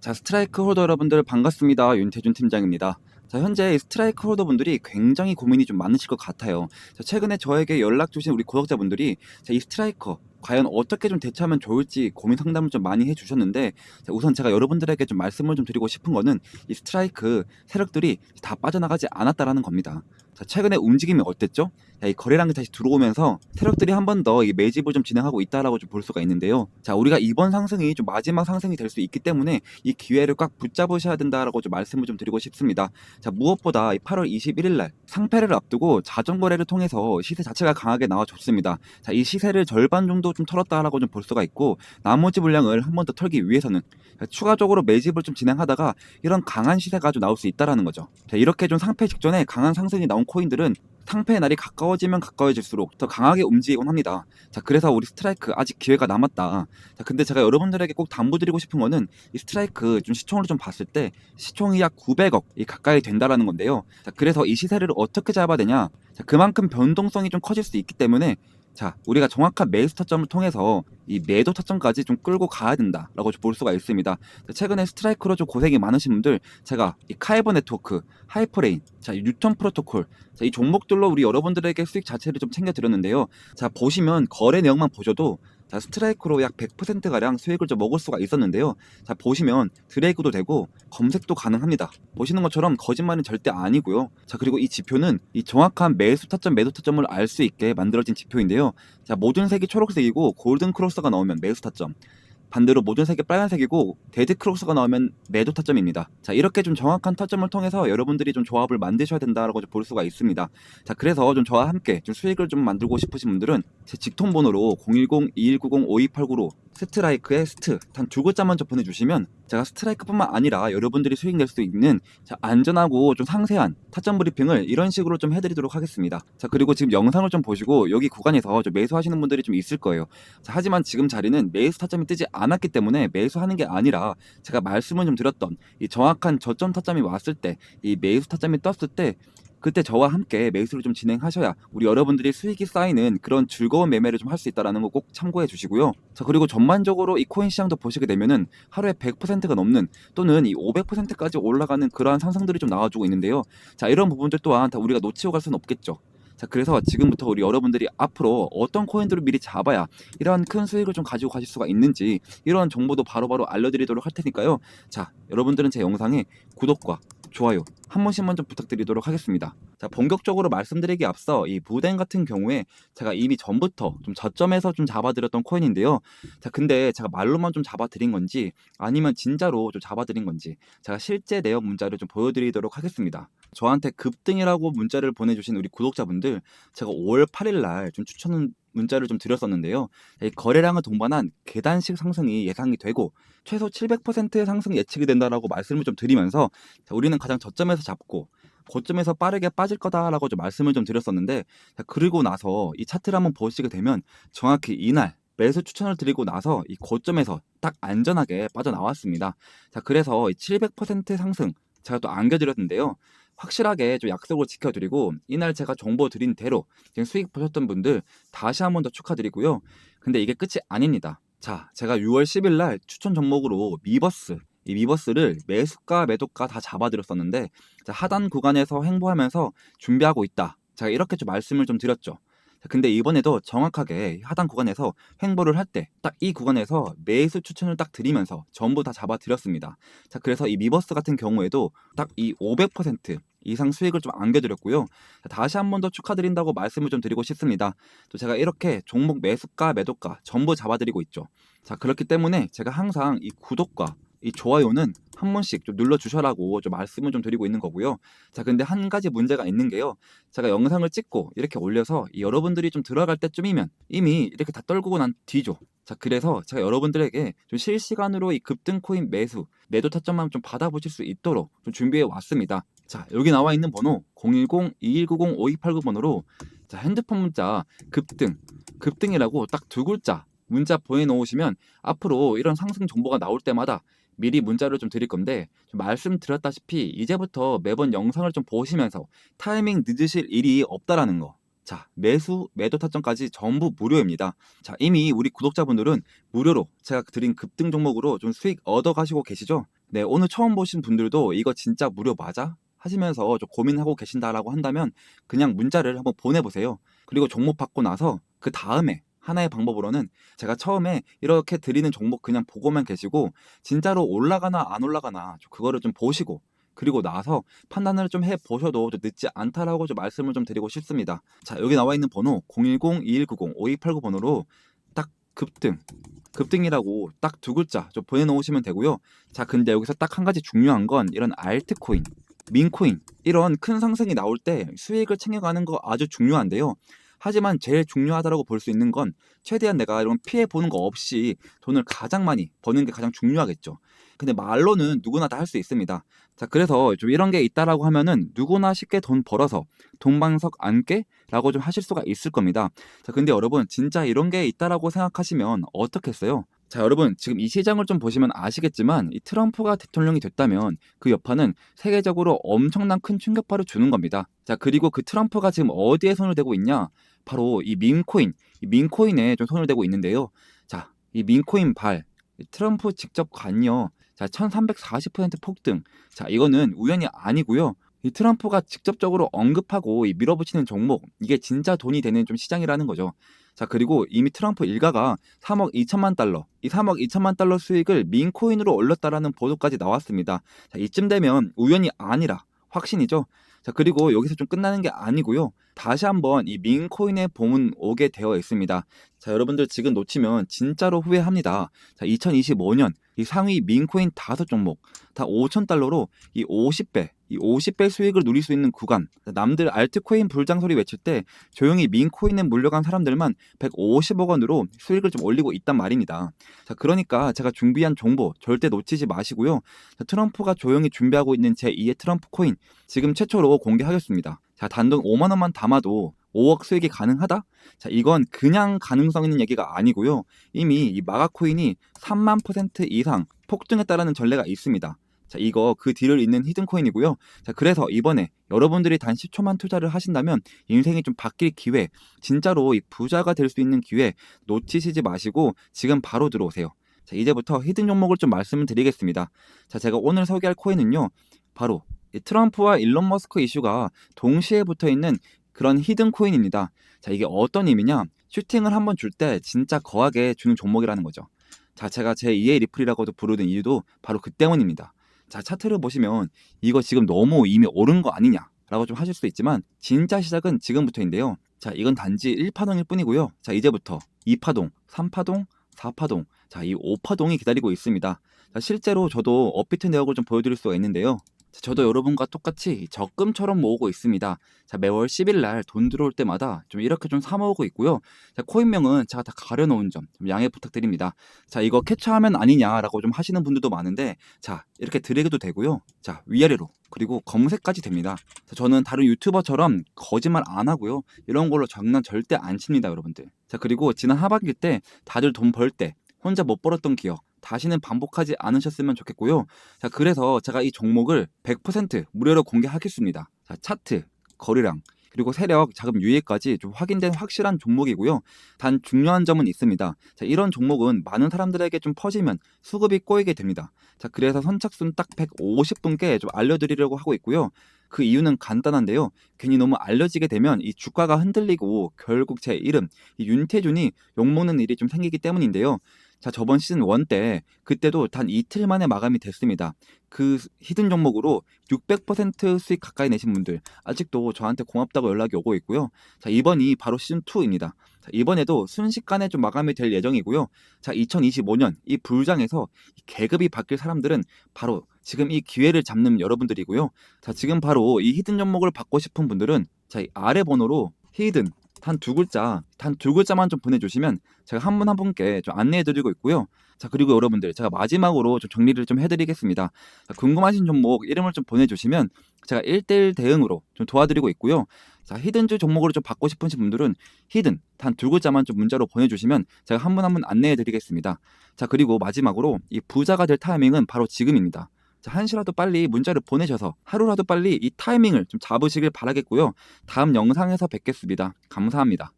자, 스트라이크 홀더 여러분들 반갑습니다. 윤태준 팀장입니다. 자, 현재 이 스트라이크 홀더 분들이 굉장히 고민이 좀 많으실 것 같아요. 자, 최근에 저에게 연락 주신 우리 구독자분들이 자, 이 스트라이커 과연 어떻게 좀 대처하면 좋을지 고민 상담을 좀 많이 해주셨는데 자, 우선 제가 여러분들에게 좀 말씀을 좀 드리고 싶은 거는 이 스트라이크 세력들이 다 빠져나가지 않았다라는 겁니다. 자, 최근에 움직임이 어땠죠? 자, 이 거래량이 다시 들어오면서 세력들이 한 번 더 매집을 좀 진행하고 있다라고 좀 볼 수가 있는데요. 자, 우리가 이번 상승이 좀 마지막 상승이 될 수 있기 때문에 이 기회를 꽉 붙잡으셔야 된다라고 좀 말씀을 좀 드리고 싶습니다. 자, 무엇보다 이 8월 21일 날 상패를 앞두고 자전 거래를 통해서 시세 자체가 강하게 나와줬습니다. 자, 이 시세를 절반 정도 좀 털었다라고 좀 볼 수가 있고 나머지 물량을 한 번 더 털기 위해서는 자, 추가적으로 매집을 좀 진행하다가 이런 강한 시세가 좀 나올 수 있다라는 거죠. 자, 이렇게 좀 상패 직전에 강한 상승이 나온 코인들은 상패의 날이 가까워지면 가까워질수록 더 강하게 움직이곤 합니다. 자, 그래서 우리 스트라이크 아직 기회가 남았다. 자, 근데 제가 여러분들에게 꼭 당부드리고 싶은 거는 이 스트라이크 좀 시총으로 좀 봤을 때 시총이 약 900억 이 가까이 된다라는 건데요. 자, 그래서 이 시세를 어떻게 잡아야 되냐? 자, 그만큼 변동성이 좀 커질 수 있기 때문에 자, 우리가 정확한 매수 타점을 통해서 이 매도 타점까지 좀 끌고 가야 된다라고 볼 수가 있습니다. 자, 최근에 스트라이크로 좀 고생이 많으신 분들 제가 이 카이버 네트워크, 하이퍼레인, 자, 이 뉴턴 프로토콜, 자, 이 종목들로 우리 여러분들에게 수익 자체를 좀 챙겨 드렸는데요. 자, 보시면 거래 내용만 보셔도 자, 스트라이크로 약 100%가량 수익을 좀 먹을 수가 있었는데요. 자, 보시면 드래그도 되고 검색도 가능합니다. 보시는 것처럼 거짓말은 절대 아니고요. 자, 그리고 이 지표는 이 정확한 매수 타점, 매도 타점을 알 수 있게 만들어진 지표인데요. 자, 모든 색이 초록색이고 골든 크로스가 나오면 매수 타점. 반대로 모든 색이 빨간색이고 데드 크로스가 나오면 매도 타점입니다. 자 이렇게 좀 정확한 타점을 통해서 여러분들이 좀 조합을 만드셔야 된다라고 볼 수가 있습니다. 자 그래서 좀 저와 함께 좀 수익을 좀 만들고 싶으신 분들은 제 직통 번호로 010-2190-5289로 스트라이크의 스트 단 두 글자 먼저 보내주시면 제가 스트라이크뿐만 아니라 여러분들이 수익 낼 수 있는 자, 안전하고 좀 상세한 타점 브리핑을 이런 식으로 좀 해드리도록 하겠습니다. 자 그리고 지금 영상을 좀 보시고 여기 구간에서 좀 매수하시는 분들이 좀 있을 거예요. 자, 하지만 지금 자리는 매수 타점이 뜨지 않았기 때문에 매수하는 게 아니라 제가 말씀을 좀 드렸던 이 정확한 저점 타점이 왔을 때 이 매수 타점이 떴을 때 그때 저와 함께 매수를 좀 진행하셔야 우리 여러분들이 수익이 쌓이는 그런 즐거운 매매를 좀 할 수 있다라는 거 꼭 참고해 주시고요. 자, 그리고 전반적으로 이 코인 시장도 보시게 되면은 하루에 100%가 넘는 또는 이 500%까지 올라가는 그러한 상승들이 좀 나와주고 있는데요. 자, 이런 부분들 또한 다 우리가 놓치고 갈 수는 없겠죠. 자, 그래서 지금부터 우리 여러분들이 앞으로 어떤 코인들을 미리 잡아야 이런 큰 수익을 좀 가지고 가실 수가 있는지 이런 정보도 바로 바로 알려드리도록 할 테니까요. 자, 여러분들은 제 영상에 구독과 좋아요 한 번씩만 좀 부탁드리도록 하겠습니다. 자, 본격적으로 말씀드리기 앞서 이 부덴 같은 경우에 제가 이미 전부터 좀 저점에서 좀 잡아드렸던 코인인데요. 자, 근데 제가 말로만 좀 잡아드린 건지 아니면 진짜로 좀 잡아드린 건지 제가 실제 내용 문자를 좀 보여드리도록 하겠습니다. 저한테 급등이라고 문자를 보내주신 우리 구독자분들 제가 5월 8일 날 좀 추천 문자를 좀 드렸었는데요. 이 거래량을 동반한 계단식 상승이 예상이 되고 최소 700%의 상승 예측이 된다라고 말씀을 좀 드리면서 자, 우리는 가장 저점에서 잡고 고점에서 빠르게 빠질 거다라고 좀 말씀을 좀 드렸었는데 자, 그리고 나서 이 차트를 한번 보시게 되면 정확히 이날 매수 추천을 드리고 나서 이 고점에서 딱 안전하게 빠져나왔습니다. 자, 그래서 700% 상승 제가 또 안겨드렸는데요. 확실하게 좀 약속을 지켜드리고 이날 제가 정보 드린 대로 지금 수익 보셨던 분들 다시 한 번 더 축하드리고요. 근데 이게 끝이 아닙니다. 자, 제가 6월 10일 날 추천 종목으로 미버스 이 미버스를 매수가 매도가 다 잡아드렸었는데 자, 하단 구간에서 횡보하면서 준비하고 있다. 제가 이렇게 좀 말씀을 좀 드렸죠. 자, 근데 이번에도 정확하게 하단 구간에서 횡보를 할 때 딱 이 구간에서 매수 추천을 딱 드리면서 전부 다 잡아드렸습니다. 자, 그래서 이 미버스 같은 경우에도 딱 이 500% 이상 수익을 좀 안겨드렸고요. 자, 다시 한 번 더 축하드린다고 말씀을 좀 드리고 싶습니다. 또 제가 이렇게 종목 매수가 매도가 전부 잡아드리고 있죠. 자, 그렇기 때문에 제가 항상 이 구독과 이 좋아요는 한 번씩 좀 눌러 주셔라고 좀 말씀을 좀 드리고 있는 거고요. 자, 근데 한 가지 문제가 있는 게요. 제가 영상을 찍고 이렇게 올려서 이 여러분들이 좀 들어갈 때쯤이면 이미 이렇게 다 떨구고 난 뒤죠. 자, 그래서 제가 여러분들에게 좀 실시간으로 이 급등 코인 매수, 매도 타점만 좀 받아보실 수 있도록 좀 준비해 왔습니다. 자, 여기 나와 있는 번호 010-2190-5289 번호로 자, 핸드폰 문자 급등, 급등이라고 딱 두 글자 문자 보내놓으시면 앞으로 이런 상승 정보가 나올 때마다 미리 문자를 좀 드릴 건데 좀 말씀드렸다시피 이제부터 매번 영상을 좀 보시면서 타이밍 늦으실 일이 없다라는 거. 자, 매수, 매도 타점까지 전부 무료입니다. 자, 이미 우리 구독자분들은 무료로 제가 드린 급등 종목으로 좀 수익 얻어 가시고 계시죠? 네, 오늘 처음 보신 분들도 이거 진짜 무료 맞아? 하시면서 좀 고민하고 계신다라고 한다면 그냥 문자를 한번 보내보세요. 그리고 종목 받고 나서 그 다음에 하나의 방법으로는 제가 처음에 이렇게 드리는 종목 그냥 보고만 계시고 진짜로 올라가나 안 올라가나 좀 그거를 좀 보시고 그리고 나서 판단을 좀 해 보셔도 좀 늦지 않다라고 좀 말씀을 좀 드리고 싶습니다. 자, 여기 나와 있는 번호 010-2190-5289 번호로 딱 급등 급등이라고 딱 두 글자 좀 보내놓으시면 되고요. 자, 근데 여기서 딱 한 가지 중요한 건 이런 알트코인, 민코인 이런 큰 상승이 나올 때 수익을 챙겨가는 거 아주 중요한데요. 하지만 제일 중요하다고 볼 수 있는 건 최대한 내가 이런 피해 보는 거 없이 돈을 가장 많이 버는 게 가장 중요하겠죠. 근데 말로는 누구나 다 할 수 있습니다. 자, 그래서 좀 이런 게 있다라고 하면은 누구나 쉽게 돈 벌어서 동방석 안깨라고 좀 하실 수가 있을 겁니다. 자, 근데 여러분 진짜 이런 게 있다라고 생각하시면 어떻겠어요? 자, 여러분 지금 이 시장을 좀 보시면 아시겠지만 이 트럼프가 대통령이 됐다면 그 여파는 세계적으로 엄청난 큰 충격파를 주는 겁니다. 자, 그리고 그 트럼프가 지금 어디에 손을 대고 있냐? 바로 이 민코인, 이 민코인에 좀 손을 대고 있는데요. 자, 이 민코인 발, 이 트럼프 직접 관여, 자, 1340% 폭등. 자, 이거는 우연이 아니고요. 이 트럼프가 직접적으로 언급하고 이 밀어붙이는 종목, 이게 진짜 돈이 되는 좀 시장이라는 거죠. 자, 그리고 이미 트럼프 일가가 3억 2천만 달러, 이 3억 2천만 달러 수익을 민코인으로 올렸다라는 보도까지 나왔습니다. 자, 이쯤 되면 우연이 아니라 확신이죠. 자, 그리고 여기서 좀 끝나는 게 아니고요. 다시 한번 이 민코인의 봄은 오게 되어 있습니다. 자, 여러분들 지금 놓치면 진짜로 후회합니다. 자, 2025년 이 상위 민코인 다섯 종목 다 5천 달러로 이 50배, 이 50배 수익을 누릴 수 있는 구간. 남들 알트코인 불장 소리 외칠 때 조용히 민코인에 물려간 사람들만 150억 원으로 수익을 좀 올리고 있단 말입니다. 자, 그러니까 제가 준비한 정보 절대 놓치지 마시고요. 자, 트럼프가 조용히 준비하고 있는 제2의 트럼프 코인 지금 최초로 공개하겠습니다. 자, 단돈 5만 원만 담아도 5억 수익이 가능하다? 자, 이건 그냥 가능성 있는 얘기가 아니고요. 이미 이 마가 코인이 3만 퍼센트 이상 폭등했다라는 전례가 있습니다. 자, 이거 그 뒤를 잇는 히든 코인이고요. 자, 그래서 이번에 여러분들이 단 10초만 투자를 하신다면 인생이 좀 바뀔 기회, 진짜로 이 부자가 될 수 있는 기회 놓치시지 마시고 지금 바로 들어오세요. 자, 이제부터 히든 종목을 좀 말씀을 드리겠습니다. 자, 제가 오늘 소개할 코인은요. 바로 이 트럼프와 일론 머스크 이슈가 동시에 붙어 있는 그런 히든 코인입니다. 자, 이게 어떤 의미냐? 슈팅을 한번 줄 때 진짜 거하게 주는 종목이라는 거죠. 자, 제가 제 2의 리플이라고도 부르는 이유도 바로 그 때문입니다. 자, 차트를 보시면 이거 지금 너무 이미 오른 거 아니냐라고 좀 하실 수도 있지만 진짜 시작은 지금부터인데요. 자, 이건 단지 1파동일 뿐이고요. 자, 이제부터 2파동, 3파동, 4파동, 자, 이 5파동이 기다리고 있습니다. 자, 실제로 저도 업비트 내역을 좀 보여드릴 수가 있는데요. 자, 저도 여러분과 똑같이 적금처럼 모으고 있습니다. 자, 매월 10일 날 돈 들어올 때마다 좀 이렇게 좀 사 모으고 있고요. 자, 코인명은 제가 다 가려놓은 점좀 양해 부탁드립니다. 자, 이거 캡처하면 아니냐라고 좀 하시는 분들도 많은데, 자, 이렇게 드래그도 되고요. 자, 위아래로 그리고 검색까지 됩니다. 자, 저는 다른 유튜버처럼 거짓말 안 하고요. 이런 걸로 장난 절대 안 칩니다, 여러분들. 자, 그리고 지난 하반기 때 다들 돈 벌 때 혼자 못 벌었던 기억 다시는 반복하지 않으셨으면 좋겠고요. 자, 그래서 제가 이 종목을 100% 무료로 공개하겠습니다. 자, 차트, 거래량, 그리고 세력, 자금 유예까지 좀 확인된 확실한 종목이고요. 단 중요한 점은 있습니다. 자, 이런 종목은 많은 사람들에게 좀 퍼지면 수급이 꼬이게 됩니다. 자, 그래서 선착순 딱 150분께 좀 알려드리려고 하고 있고요. 그 이유는 간단한데요. 괜히 너무 알려지게 되면 이 주가가 흔들리고 결국 제 이름, 이 윤태준이 욕먹는 일이 좀 생기기 때문인데요. 자, 저번 시즌 1 때 그때도 단 이틀 만에 마감이 됐습니다. 그 히든 종목으로 600% 수익 가까이 내신 분들 아직도 저한테 고맙다고 연락이 오고 있고요. 자, 이번이 바로 시즌 2입니다. 자, 이번에도 순식간에 좀 마감이 될 예정이고요. 자, 2025년 이 불장에서 이 계급이 바뀔 사람들은 바로 지금 이 기회를 잡는 여러분들이고요. 자, 지금 바로 이 히든 종목을 받고 싶은 분들은 자, 이 아래 번호로 히든 단 두 글자, 단 두 글자만 좀 보내주시면 제가 한 분 한 분께 좀 안내해드리고 있고요. 자, 그리고 여러분들 제가 마지막으로 좀 정리를 좀 해드리겠습니다. 자, 궁금하신 종목 이름을 좀 보내주시면 제가 1대1 대응으로 좀 도와드리고 있고요. 자, 히든주 종목으로 좀 받고 싶으신 분들은 히든 단 두 글자만 좀 문자로 보내주시면 제가 한 분 한 분 안내해드리겠습니다. 자, 그리고 마지막으로 이 부자가 될 타이밍은 바로 지금입니다. 자, 한시라도 빨리 문자를 보내셔서 하루라도 빨리 이 타이밍을 좀 잡으시길 바라겠고요. 다음 영상에서 뵙겠습니다. 감사합니다.